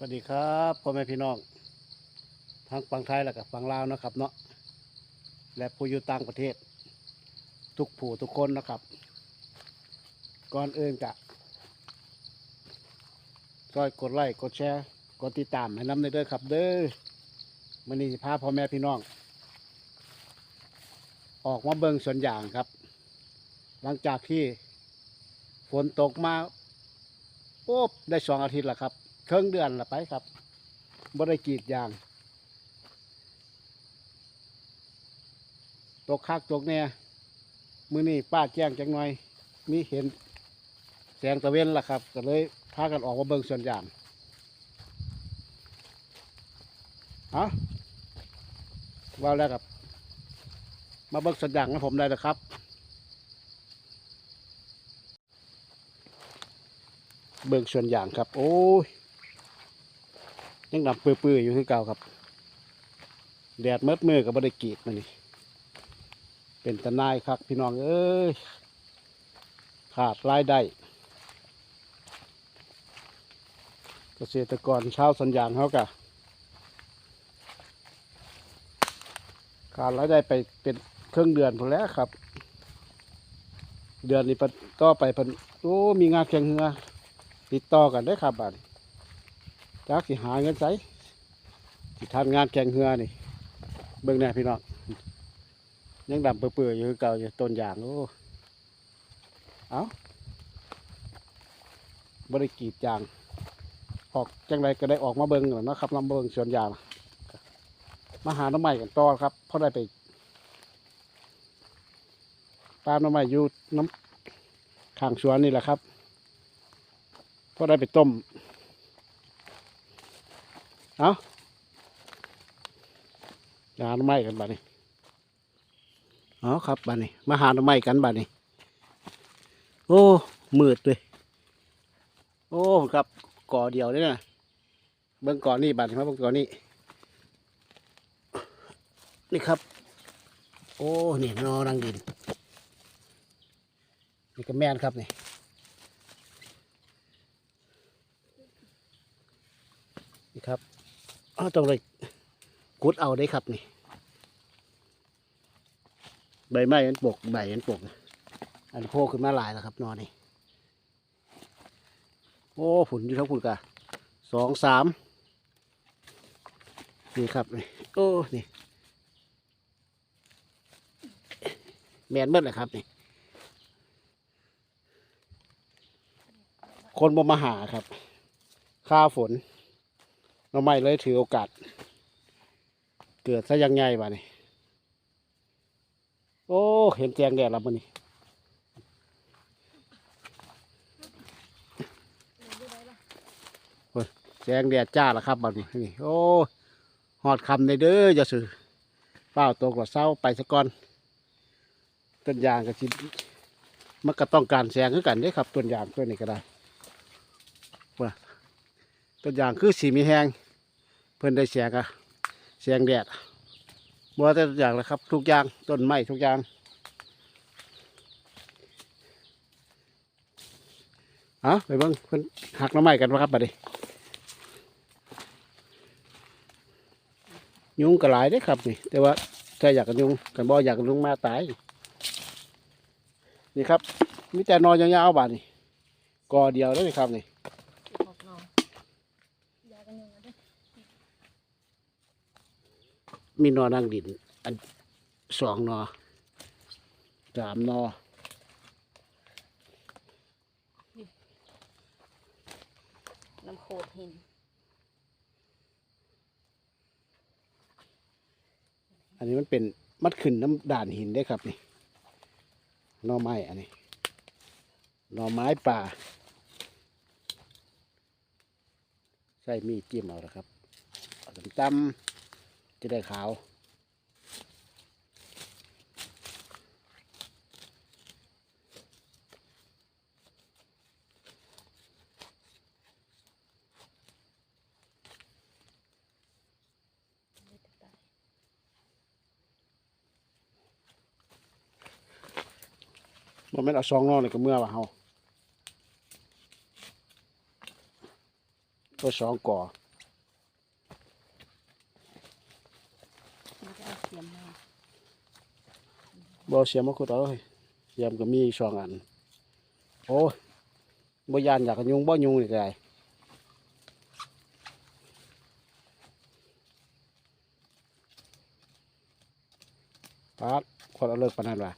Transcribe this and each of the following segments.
สวัสดีครับพ่อแม่พี่น้องทั้งฝั่งไทยและกับฝั่งลาวนะครับเนาะและผู้อยู่ต่างประเทศ ทุกผู้ทุกคนนะครับ ก่อนอื่นกะช่วยกดไลค์กดแชร์กดติดตามให้น้ำในเด้อครับ เด้อมันนี้สิพาพ่อแม่พี่น้อง ออกมาเบิ่งสวนยางครับ หลังจากที่ฝนตกมาโอ้ได้สองอาทิตย์แล้วครับ เครื่องเดือนละไปครับบ่ได้กรีดยาง ตกคักตกเนี่ยมือนี่ป้าแจ้งจังหน่อย มีเห็นแสงตะเวนละครับ ก็เลยพากันออกมาเบิ่งสวนยางเอาว่าแล้วครับ มาเบิ่งสวนยางของผมได้เลยครับเบิ่งสวนยางครับ โอ้ย ยังดำเปื่อๆอยู่คือเก่าครับ แดดเมืดมือกับบริกรีดมานี่เป็นตะนายครับพี่น้องเอ้ยขาดรายได้เกษตรกรชาวสวนยางเขากะขาดรายได้ไปเป็นเครื่องเดือนพอแล้วครับ เดือนนี้ต่อไปเพิ่นโอ้มีงานแข่งเรือติดต่อกันได้ครับบัด จักสิหาเงินใส่สิทำงานแข่งเฮือนี่ เบิ่งแน่พี่น้องยังดำเปื่อยๆอยู่คือเก่าอยู่ต้นยางโอ้เอาบริกีดยาง ออกจังไรก็ได้ออกมาเบิ่งแล้วนะครับลำเบิ่งสวนยางมาหาหน้ำใหม่กันต่อครับเพราะได้ไปตามหน้ำใหม่อยู่น้ำข้างสวนนี่แหละครับเพราะได้ไปต้ม เอาหาหน่อไม้กันบ้านี้เอาครับบ้านี้ มาหาหน่อไม้กันบ้านี้ โอ้มืดเลยโอ้ครับก่อเดียวเลยนะเบิ้งก่อนนี่บ้านี้มาเบิ้งก่อนนี่นี่ครับ โอ้นี่นอรังดินนี่ก็แม่นครับนี่นี่ครับ อ้าต้องเลยกุดเอาได้ครับนี่ ใบไม้มันปกใบมันปก อันโพขึ้นมาหลายแล้วครับนอนนี่โอ้ผุนอยู่ทั้งผุนกะสองสามนี่ครับนี่โอ้นี่แมนเบิดเลยครับนี่ คนบ่มาหาครับค่าฝน เราไม่เลยถือโอกาส เกิดซะยังไงบ้านี่โอ้เห็นแจงแดดแล้วมันนี่แจงแดดจ้าแล้วครับบ้านี้นี่โอ้หอดคำในเด้อจะสื่อเป้าตกกว่าเศร้าไปสะก่อนต้นยางกับชิ้นมันก็ต้องการแสงคือกันเด้ครับต้นยางต้นนี้ก็ได้ ต้นยางคือสีมีแหงเพิ่นได้แสงอะแสงแดดบัวแต่ทุกอย่างแหละครับ ทุกอย่างต้นไม้ทุกอย่างเอาไปเบิ่งเพิ่นหักหน้ำไม้กันวะครับบัดนี้ยุงก็หลายได้ครับนี่ แต่ว่าถ้าอยากกันยุงกันบ่อยากกันยุงมาตาย นี่ครับมีแต่นอนยาวๆบาดนี่กอเดียวเลยครับนี่ ออกนอกยากันยุงกันเด้อ มีนอนั่งดิน อันสองนอสามนอน้ำโขดหินอันนี้มันเป็นมัดขึ้นน้ำด่านหินได้ครับนี่หน่อไม้อันนี้หน่อไม้ป่าใส่มีดจิ้มเอาละครับเอาตำๆ จะได้ขาวมันไม่นเอาซองนอกเลยก็เมื่อว่าเฮาก็สองก่อ บอเสียมมากุดเอาเยเสียมก็มีสองอัน โอ้ยบ่ยานอยากยุงบ่ยุงนี่ได้ปาดคนเอาเลิกปนันว่ะ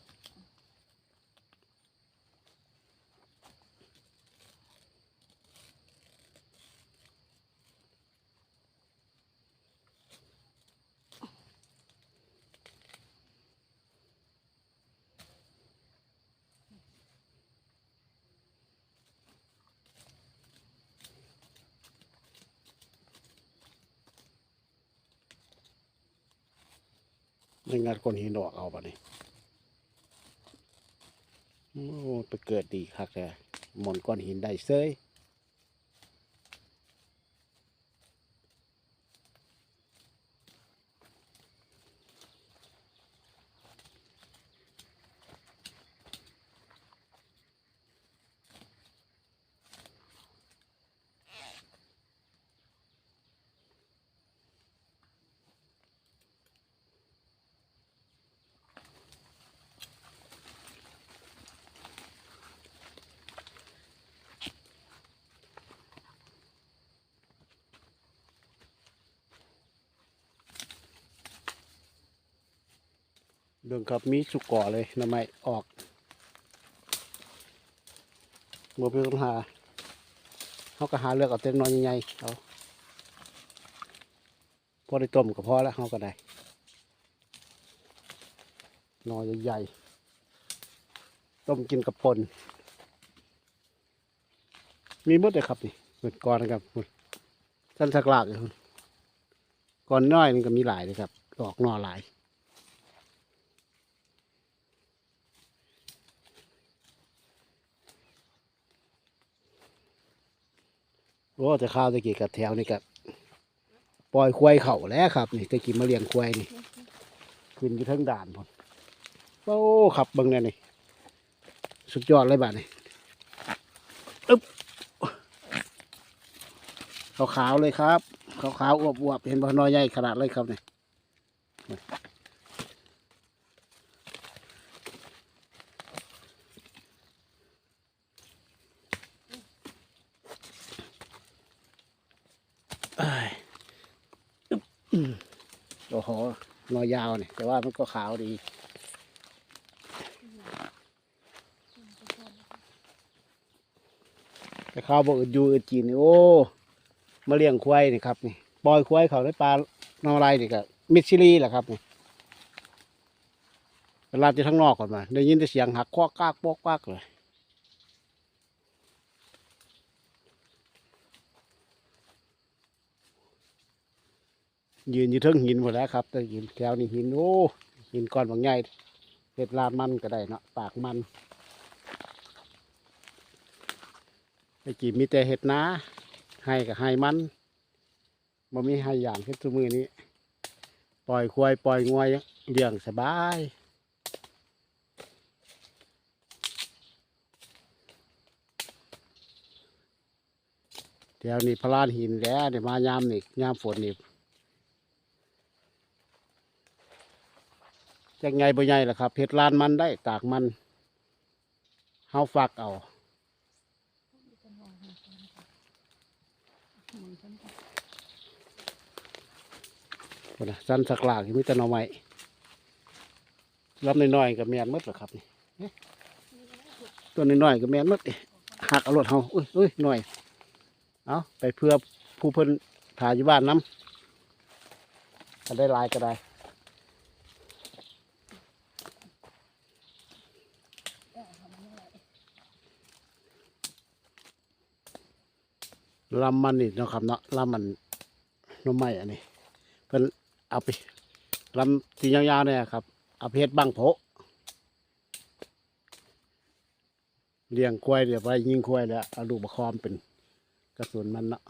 นงานคนหินออกเอาปะนี่โอ้ไปเกิดดีคักแกหมนก้อนหินได้เซย เรื่งครับมีสุกก่อเลยทำไมออกบ่เป็นปัญหาเขาก็หาเลือกเอาเต็มน้อยใหญ่ๆเอาพอได้ต้มก็พอแล้วเขาก็ได้หนอใหญ่ๆต้มกินกับปนมีหมดเลยครับนี่เหมือนก่อนนะครับท่านสักลากอยู่ก่อนน้อยนี่ก็มีหลายเลยครับออกนอหลาย โอ้แต่ข้าวตะกี้กับแถวนี่กับปล่อยควายเข่าแล้วครับ นี่ตะกี้มาเลี้ยงควายนี่ขึ้นอยู่ทั้งด่านพอนโอ้ขับบิ่งแน่นี่สุดยอดเลยบ้านี่อึ๊บขาวๆเลยครับขาวๆอวบๆเห็นบ่น้อยใหญ่ขนาดเลยครับนี่เอ้ยอึ๊บอืม โอ้โหนอยาวนี่แต่ว่ามันก็ขาวดี แต่ข้าวบอกอื่นอยู่อื่นนี่โอ้มาเลี้ยงควายนี่ครับนี่ปล่อยควายเขาได้ปลานอไรนี่ก็มิดซิลีแหละครับนี่เวลาจะทั้งนอกก่อนมาได้ยินแต่เสียงหักควักกากปอกกากเลย ยืนอยู่เทิงหินหมดแล้วครับแต่หินแถวนี้หินโอ้หินก้อนบางใหญ่เห็ดลาดมันก็ได้เนาะปากมันไอ้กี่มีแต่เห็ดนาให้กับให้มันบ่มีให้อย่างเฮ็ดทุกมือนี้ ปล่อยควายปล่อยงวยเลี้ยงสบายเดี๋ยวนี้พลานหินแล้วเดี๋ยวมายามนี่ยามฝนนี่ จักไงบ่ใหญ่ล่ะครับเห็ดลานมันได้ตากมันเฮาฝักเอาพุ่นนะสันสักหลากมีแต่หน่อไม้ลำน้อยๆกับแมนมดเหรอครับนี่ตัวน้อยๆกับแมนมดหักเอารถเฮาอุ้ยอุ้ยหน่อยเอาไปเพื่อผู้เพิ่นถ่ายอยู่บ้านน้ำก็ได้ลายก็ได้ ลำมันนี่นะครับเนาะลำมันน่อไม้อันนี้เพิ่นเอาไปลำสียาวๆเนี่ยครับเอาเพชรบังโผเลี้ยงควายเดี๋ยวไปยิงควายแล้วเอาลูกประคอมเป็นกระสุนมันเนาะ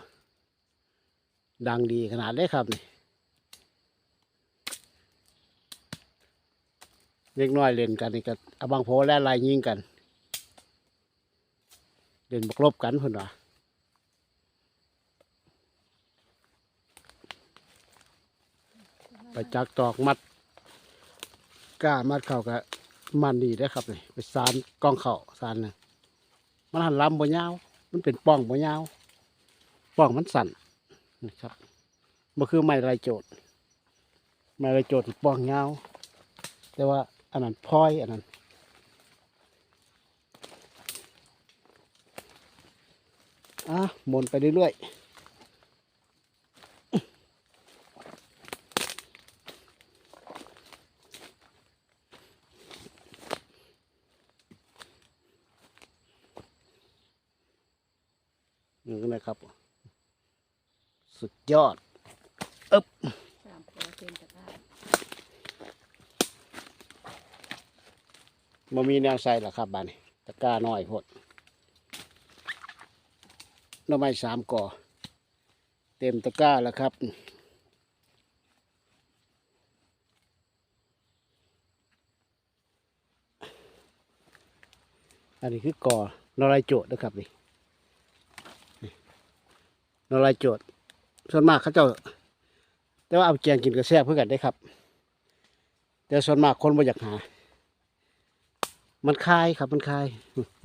ดังดีขนาดได้ครับนี่เล็กน้อยเล่นกันนี่ก็เอาบังโผและลายยิงกัน เล่นบกลบกันเพิ่นว่า ไปจักตอกมัดก้ามัดเข้ากับมันดีได้ครับนี่ไปสารกองเข่าสารนะมันหันลำบ่ยาว มันเป็นป้องบ่ยาว ป้องมันสั่นนะครับมันคือไม้ไรโจดไม้ไรโจดป้องยาว แต่ว่าอันนั้นพลอยอันนั้นอะหมุนไปเรื่อยๆ นี่นะครับ สุดยอดสามตัวเต็มตะกร้ามันมีแนวใส่หรอครับบ้านนี้ตะกร้าน้อยพดน้ำไม้สามก่อ เต็มตะกร้าแล้วครับอันนี้คือก่อนอไรโจดนะครับนี่ นอไรโจดส่วนมากเขาเจ้า แต่ว่าเอาแกงกินกระแซบเพื่อกันได้ครับ แต่ส่วนมากคนบ่อยากหา มันคายครับมันคาย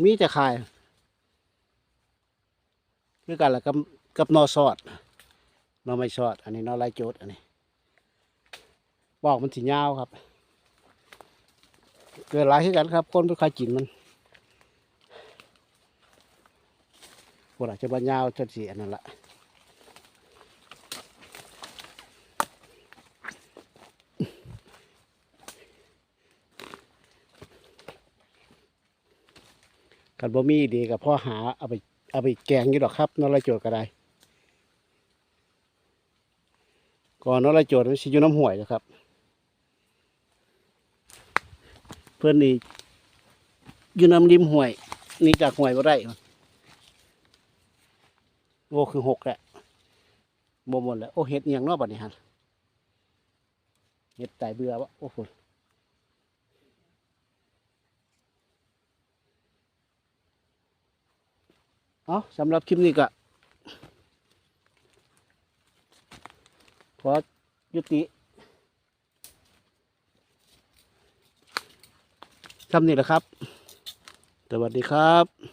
มีแต่คายคือกันละกับกับนอซอดนอไม่ซอด อันนี้นอลายโจดอันนี้บอกมันสียาวครับ เกิดหลายขึ้นกันครับคนไม่ค่อยกินมันพวกอาจจะบรรยาวจนสีอันนั้นละ กันบ่มีดีกับพ่อหาเอาไปเอาไปแกงอยู่ดอกครับนอลายโจดก็ได้ก่อนนอลายโจดมันสิอยู่น้ำห่วยนะครับ เพื่อนนี่อยู่น้ำริมห่วยนี่จากห่วยก็ได้โอ้คือหกแหละโมหมดแล้วโอ้เห็ดเอียงนอกบัดนี้ฮะเห็ดไตเบื่อวะโอ้โห เอาสำหรับคลิปนี้ก็ขอยุติทำนี่แหละครับ สวัสดีครับ